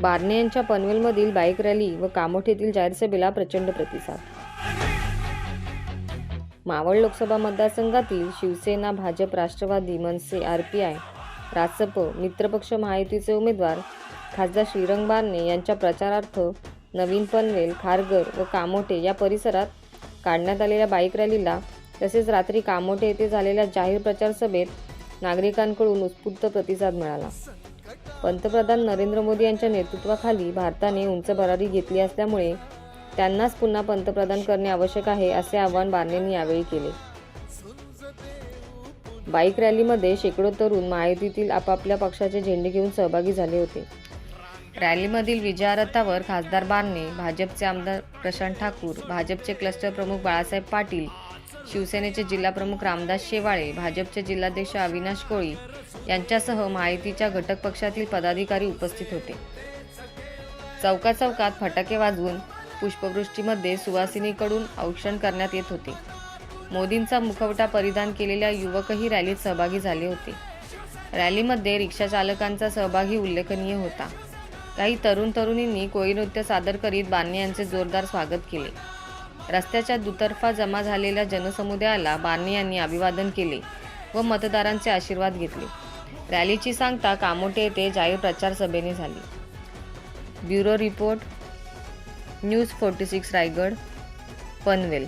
बारणे यांच्या पनवेलमधील bike rally व कामोठेतील जाहीर सभेला प्रचंड प्रतिसाद. मावळ लोकसभा मतदारसंघातील Shiv Sena Bhajap Rashtravadi Manase R P I Rasap मित्रपक्ष महायुतीचे उमेदवार खासदार श्रीरंग बारणे यांच्या प्रचारार्थ नवीन पनवेल खारघर व कामोठे या परिसरात काढण्यात आलेल्या बाईक रॅलीला तसेच रात्री कामोठे येथे झालेल्या जाहीर प्रचार सभेत नागरिकांकडून उत्स्फूर्त प्रतिसाद मिळाला. पंतप्रधान नरेंद्र मोदी यांच्या नेतृत्वाखाली भारताने उंच भरारी घेतली असल्यामुळे त्यांनाच पुन्हा पंतप्रधान करणे आवश्यक आहे असे आवाहन बार्नेंनी यावेळी केले. बाईक रॅलीमध्ये शेकडो तरुण महायुतीतील आपापल्या पक्षाचे झेंडे घेऊन सहभागी झाले होते. रॅलीमधील विजयारथावर खासदार बारणे भाजपचे आमदार प्रशांत ठाकूर भाजपचे क्लस्टर प्रमुख बाळासाहेब पाटील शिवसेनेचे जिल्हाप्रमुख रामदास शेवाळे भाजपचे जिल्हाध्यक्ष अविनाश कोळी यांच्यासह माहितीच्या घटक पक्षातील पदाधिकारी उपस्थित होते. चौका चौकात फटाके वाजवून पुष्पवृष्टीमध्ये सुवासिनीकडून औक्षण करण्यात येत होते. मोदींचा मुखवटा परिधान केलेल्या युवकही रॅलीत सहभागी झाले होते. रॅलीमध्ये रिक्षाचालकांचा सहभागही उल्लेखनीय होता. काही तरुण तरुणींनी कोळी नृत्य सादर करीत बाने यांचे जोरदार स्वागत केले. रस्त्याच्या दुतर्फा जमा झालेल्या जनसमुदायाला बाने यांनी अभिवादन केले व मतदारांचे आशीर्वाद घेतले. रॅलीची सांगता कामोटे येथे जाहीर प्रचार सभेने झाली. Bureau report news forty six Raigad Panvel.